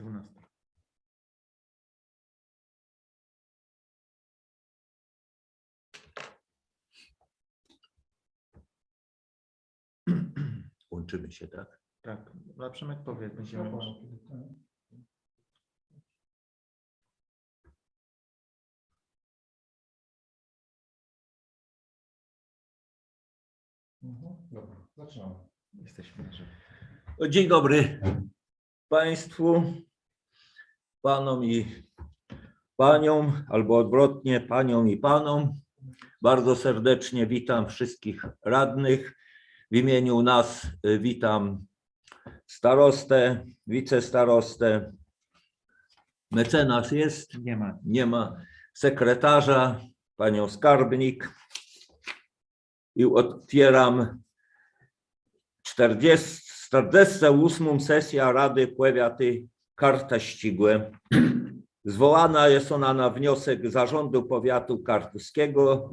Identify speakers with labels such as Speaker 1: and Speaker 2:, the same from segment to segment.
Speaker 1: 12.
Speaker 2: Łączymy się, tak?
Speaker 1: Tak, a Przemek powie, jak będziemy już.
Speaker 3: Dobra, zaczynamy.
Speaker 1: Jesteśmy na żywo.
Speaker 2: Dzień dobry Państwu, Panom i Paniom, albo odwrotnie, Paniom i Panom. Bardzo serdecznie witam wszystkich radnych. W imieniu nas y, witam starostę, wicestarostę. Mecenas jest?
Speaker 1: Nie ma.
Speaker 2: nie ma sekretarza, panią skarbnik. I otwieram 40, 48 sesja Rady Powiaty Kartaścigłe. Zwołana jest ona na wniosek Zarządu Powiatu Kartuskiego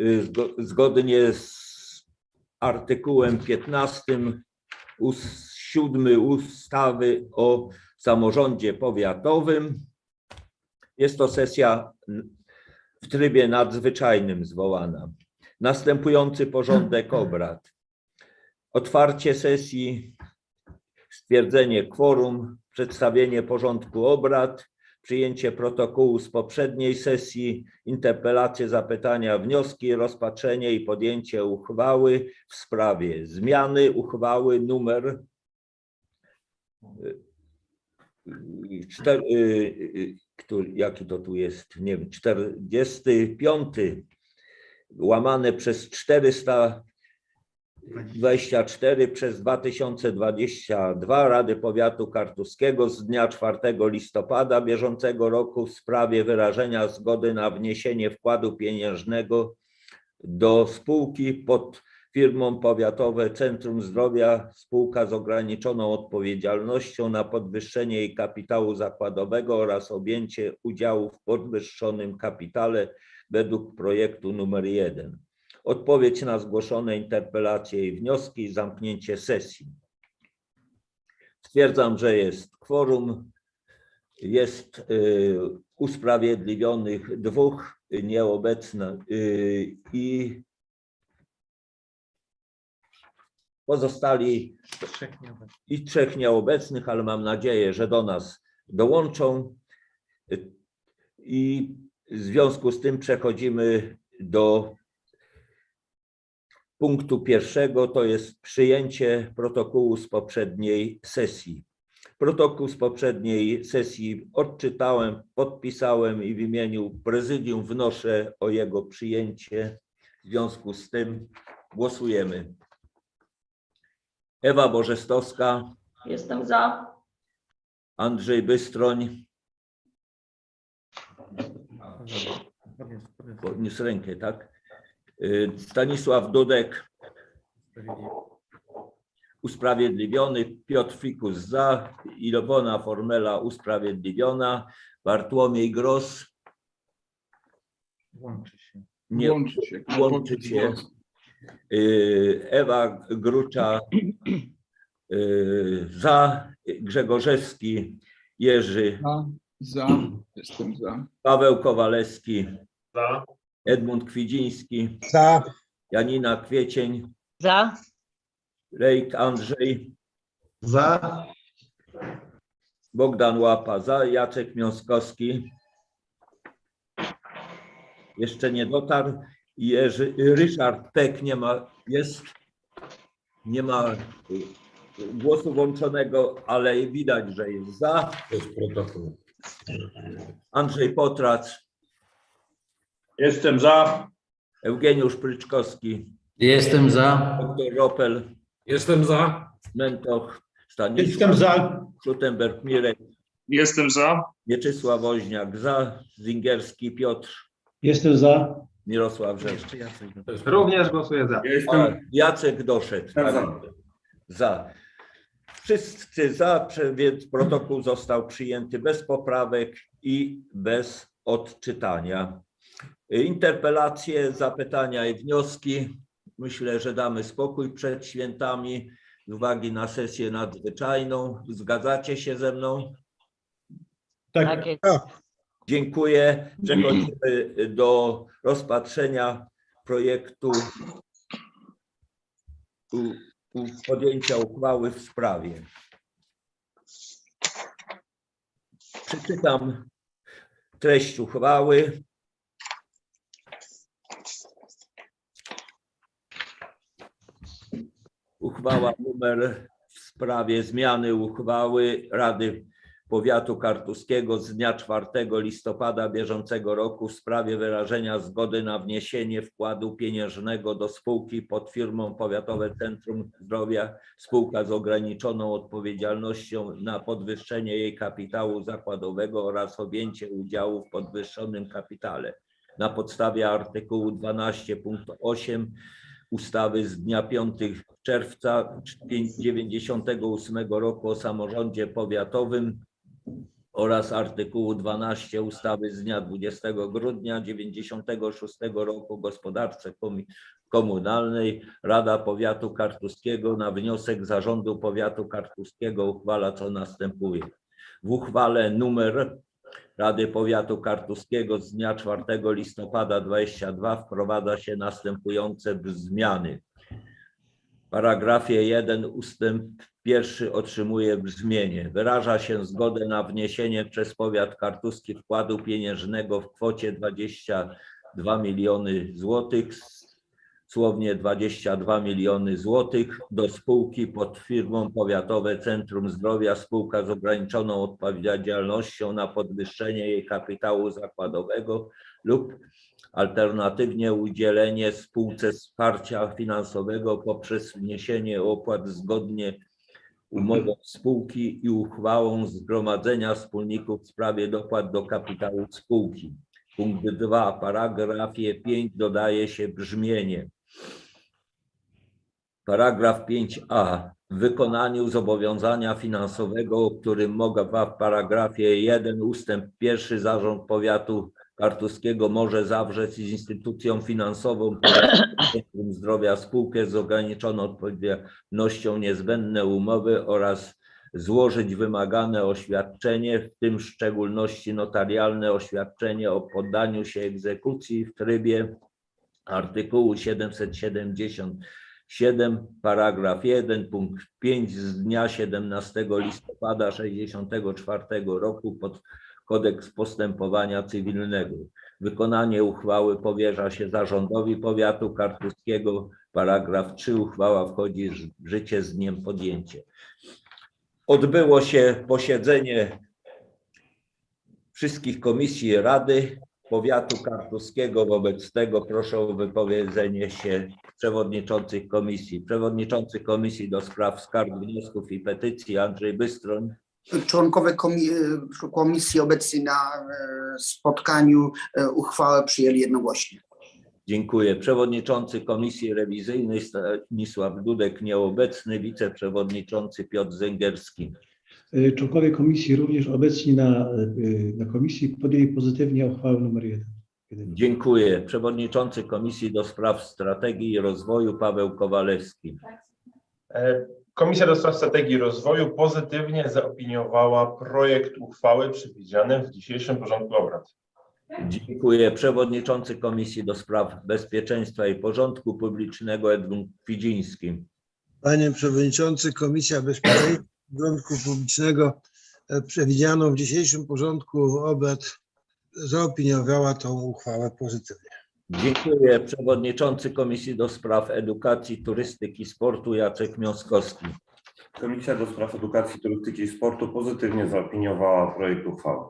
Speaker 2: y, zgo- zgodnie z artykułem 15 ust. 7 ustawy o samorządzie powiatowym. Jest to sesja w trybie nadzwyczajnym zwołana. Następujący porządek obrad. Otwarcie sesji, stwierdzenie kworum, przedstawienie porządku obrad, przyjęcie protokołu z poprzedniej sesji, interpelacje, zapytania, wnioski, rozpatrzenie i podjęcie uchwały w sprawie zmiany uchwały numer y, czter, y, y, który, jaki to tu jest, nie wiem, 45 łamane przez 424 przez 2022 Rady Powiatu Kartuskiego z dnia 4 listopada bieżącego roku w sprawie wyrażenia zgody na wniesienie wkładu pieniężnego do spółki pod firmą Powiatowe Centrum Zdrowia, spółka z ograniczoną odpowiedzialnością na podwyższenie jej kapitału zakładowego oraz objęcie udziału w podwyższonym kapitale według projektu numer 1. Odpowiedź na zgłoszone interpelacje i wnioski, zamknięcie sesji. Stwierdzam, że jest kworum. Jest y, usprawiedliwionych dwóch nieobecnych i pozostali i trzech nieobecnych, ale mam nadzieję, że do nas dołączą. I w związku z tym przechodzimy do punktu pierwszego, to jest przyjęcie protokołu z poprzedniej sesji. Protokół z poprzedniej sesji odczytałem, podpisałem i w imieniu prezydium wnoszę o jego przyjęcie. W związku z tym głosujemy. Ewa Bożestowska,
Speaker 4: Jestem za.
Speaker 2: Andrzej Bystroń,
Speaker 1: Podniósł,
Speaker 2: rękę, tak? Y, Stanisław Dudek, usprawiedliwiony, Piotr Fikus za, Ilona Formela usprawiedliwiona, Bartłomiej Gros,
Speaker 1: Łączy się.
Speaker 2: nie
Speaker 5: Łączy się.
Speaker 2: łączy się, y, Ewa Grucza y, za, Grzegorzewski Jerzy,
Speaker 5: Za, za, jestem za.
Speaker 2: Paweł Kowalewski,
Speaker 3: Za.
Speaker 2: Edmund Kwidziński,
Speaker 6: Za.
Speaker 2: Janina Kwiecień,
Speaker 4: Za.
Speaker 2: Lejk Andrzej,
Speaker 6: Za.
Speaker 2: Bogdan Łapa za, Jacek Miąskowski. Jeszcze nie dotarł. Jerzy, Ryszard Pek nie ma, jest, nie ma y, głosu włączonego, ale widać, że jest za.
Speaker 3: Jest protokół.
Speaker 2: Andrzej Potrac,
Speaker 3: Jestem za.
Speaker 2: Eugeniusz Pryczkowski,
Speaker 7: Jestem za.
Speaker 2: dr Ropel,
Speaker 3: Jestem za.
Speaker 2: Mentoch,
Speaker 6: Jestem
Speaker 2: Stanisław
Speaker 6: za.
Speaker 2: Schutenberg, Mirek,
Speaker 8: Jestem za.
Speaker 2: Mieczysław Woźniak za, Zingerski Piotr,
Speaker 6: Jestem za.
Speaker 2: Mirosław Rzeszki.
Speaker 1: Jeszcze Jacek.
Speaker 6: Również głosuję za.
Speaker 2: A, Jacek doszedł.
Speaker 3: Ja
Speaker 2: tak.
Speaker 3: za.
Speaker 2: Za. Wszyscy za, więc protokół został przyjęty bez poprawek i bez odczytania. Interpelacje, zapytania i wnioski. Myślę, że damy spokój przed świętami. z uwagi na sesję nadzwyczajną. Zgadzacie się ze mną?
Speaker 6: Tak.
Speaker 4: jest.
Speaker 2: Dziękuję. Przechodzimy do rozpatrzenia projektu u- u- podjęcia uchwały w sprawie. Przeczytam treść uchwały. Uchwała numer w sprawie zmiany uchwały Rady Powiatu Kartuskiego z dnia 4 listopada bieżącego roku w sprawie wyrażenia zgody na wniesienie wkładu pieniężnego do spółki pod firmą Powiatowe Centrum Zdrowia, spółka z ograniczoną odpowiedzialnością na podwyższenie jej kapitału zakładowego oraz objęcie udziału w podwyższonym kapitale. Na podstawie artykułu 12 punkt 8 ustawy z dnia 5 czerwca 1998 roku o samorządzie powiatowym oraz artykułu 12 ustawy z dnia 20 grudnia 96 roku o gospodarce komunalnej Rada Powiatu Kartuskiego na wniosek Zarządu Powiatu Kartuskiego uchwala co następuje. W uchwale numer Rady Powiatu Kartuskiego z dnia 4 listopada 22 wprowadza się następujące zmiany. W paragrafie 1 ustęp pierwszy otrzymuje brzmienie. Wyraża się zgodę na wniesienie przez powiat kartuski wkładu pieniężnego w kwocie 22 miliony złotych, słownie 22 miliony złotych do spółki pod firmą Powiatowe Centrum Zdrowia, spółka z ograniczoną odpowiedzialnością na podwyższenie jej kapitału zakładowego lub alternatywnie udzielenie spółce wsparcia finansowego poprzez wniesienie opłat zgodnie umową spółki i uchwałą Zgromadzenia Wspólników w sprawie dopłat do kapitału spółki. Punkt 2, paragrafie 5 dodaje się brzmienie. Paragraf 5a. W wykonaniu zobowiązania finansowego, o którym mowa w paragrafie 1 ustęp 1 Zarząd Powiatu Kartuskiego może zawrzeć z instytucją finansową Centrum Zdrowia spółkę z ograniczoną odpowiedzialnością niezbędne umowy oraz złożyć wymagane oświadczenie, w tym w szczególności notarialne oświadczenie o poddaniu się egzekucji w trybie artykułu 777, paragraf 1, punkt 5 z dnia 17 listopada 64 roku pod Kodeks Postępowania Cywilnego. Wykonanie uchwały powierza się zarządowi powiatu kartuskiego. Paragraf 3. Uchwała wchodzi w życie z dniem podjęcia. Odbyło się posiedzenie wszystkich komisji Rady Powiatu Kartuskiego. Wobec tego proszę o wypowiedzenie się przewodniczących komisji. Przewodniczący Komisji do Spraw Skarg, Wniosków i Petycji Andrzej Bystroń.
Speaker 7: Członkowie komi- komisji obecni na e, spotkaniu e, uchwałę przyjęli jednogłośnie.
Speaker 2: Dziękuję. Przewodniczący Komisji Rewizyjnej Stanisław Dudek nieobecny, wiceprzewodniczący Piotr Zęgierski.
Speaker 8: Y, Członkowie komisji również obecni na, y, na komisji podjęli pozytywnie uchwałę numer jeden. Jeden.
Speaker 2: Dziękuję. Przewodniczący Komisji do Spraw Strategii i Rozwoju Paweł Kowalewski.
Speaker 9: E, Komisja do Spraw Strategii Rozwoju pozytywnie zaopiniowała projekt uchwały przewidziany w dzisiejszym porządku obrad.
Speaker 2: Dziękuję. Przewodniczący Komisji do Spraw Bezpieczeństwa i Porządku Publicznego Edmund Kwidziński.
Speaker 10: Panie Przewodniczący, Komisja Bezpieczeństwa i Porządku Publicznego e, przewidzianą w dzisiejszym porządku obrad zaopiniowała tą uchwałę pozytywnie.
Speaker 2: Dziękuję. Przewodniczący Komisji do Spraw Edukacji, Turystyki i Sportu Jacek Miąskowski.
Speaker 11: Komisja do Spraw Edukacji, Turystyki i Sportu pozytywnie zaopiniowała projekt uchwały.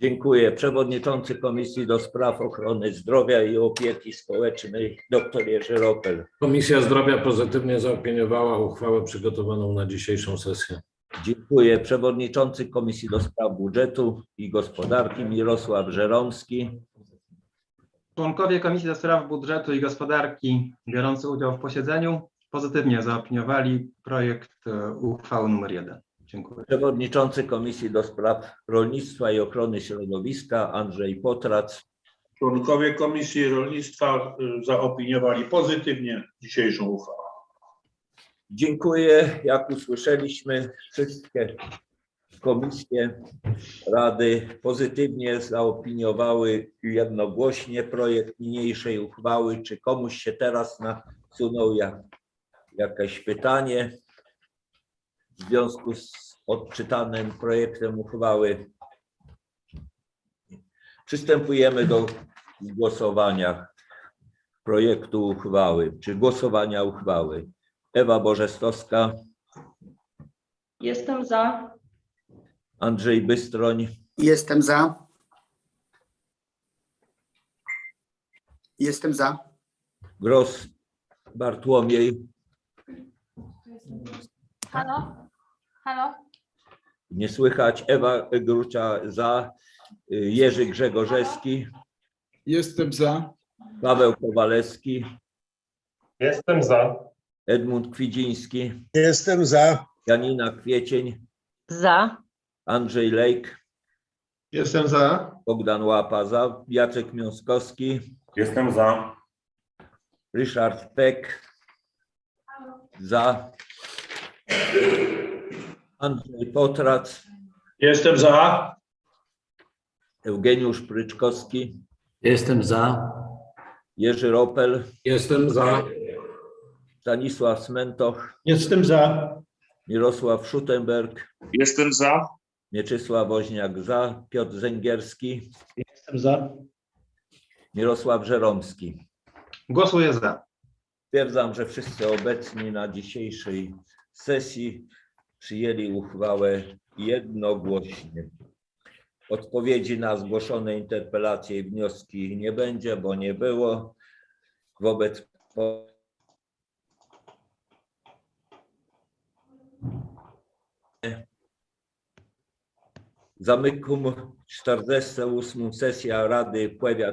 Speaker 2: Dziękuję. Przewodniczący Komisji do Spraw Ochrony Zdrowia i Opieki Społecznej dr Jerzy Ropel.
Speaker 3: Komisja Zdrowia pozytywnie zaopiniowała uchwałę przygotowaną na dzisiejszą sesję.
Speaker 2: Dziękuję. Przewodniczący Komisji do Spraw Budżetu i Gospodarki Mirosław Żeromski.
Speaker 6: Członkowie Komisji do Spraw Budżetu i Gospodarki biorący udział w posiedzeniu pozytywnie zaopiniowali projekt e, uchwały numer jeden. Dziękuję.
Speaker 2: Przewodniczący Komisji do Spraw Rolnictwa i Ochrony Środowiska Andrzej Potrac.
Speaker 12: Członkowie Komisji Rolnictwa y, zaopiniowali pozytywnie dzisiejszą uchwałę.
Speaker 2: Dziękuję. Jak usłyszeliśmy, wszystkie komisje Rady pozytywnie zaopiniowały jednogłośnie projekt niniejszej uchwały. Czy komuś się teraz nasunął jak, jakieś pytanie w związku z odczytanym projektem uchwały? Przystępujemy do głosowania projektu uchwały, czy głosowania uchwały. Ewa Bożestowska,
Speaker 4: Jestem za.
Speaker 2: Andrzej Bystroń,
Speaker 7: Jestem za. Jestem za.
Speaker 2: Gros Bartłomiej,
Speaker 4: Halo? Halo?
Speaker 2: nie słychać, Ewa Grucza za, y, Jerzy Grzegorzewski,
Speaker 5: Jestem za.
Speaker 2: Paweł Kowalewski,
Speaker 9: Jestem za.
Speaker 2: Edmund Kwidziński,
Speaker 10: Jestem za.
Speaker 2: Janina Kwiecień,
Speaker 4: Za.
Speaker 2: Andrzej Lejk,
Speaker 9: Jestem za.
Speaker 2: Bogdan Łapa za, Jacek Miąskowski,
Speaker 11: Jestem za.
Speaker 2: Ryszard Peck za, Andrzej Potrac,
Speaker 3: Jestem za.
Speaker 2: Eugeniusz Pryczkowski,
Speaker 3: Jestem za.
Speaker 2: Jerzy Ropel,
Speaker 3: Jestem za.
Speaker 2: Stanisław Smentoch,
Speaker 8: Jestem za.
Speaker 2: Mirosław Schutenberg,
Speaker 9: Jestem za.
Speaker 2: Mieczysław Woźniak za, Piotr Zęgierski,
Speaker 8: Jestem za.
Speaker 2: Mirosław Żeromski.
Speaker 6: Głosuję za.
Speaker 2: Stwierdzam, że wszyscy obecni na dzisiejszej sesji przyjęli uchwałę jednogłośnie. Odpowiedzi na zgłoszone interpelacje i wnioski nie będzie, bo nie było. Wobec Zamykam 48 sesję Rady Powiat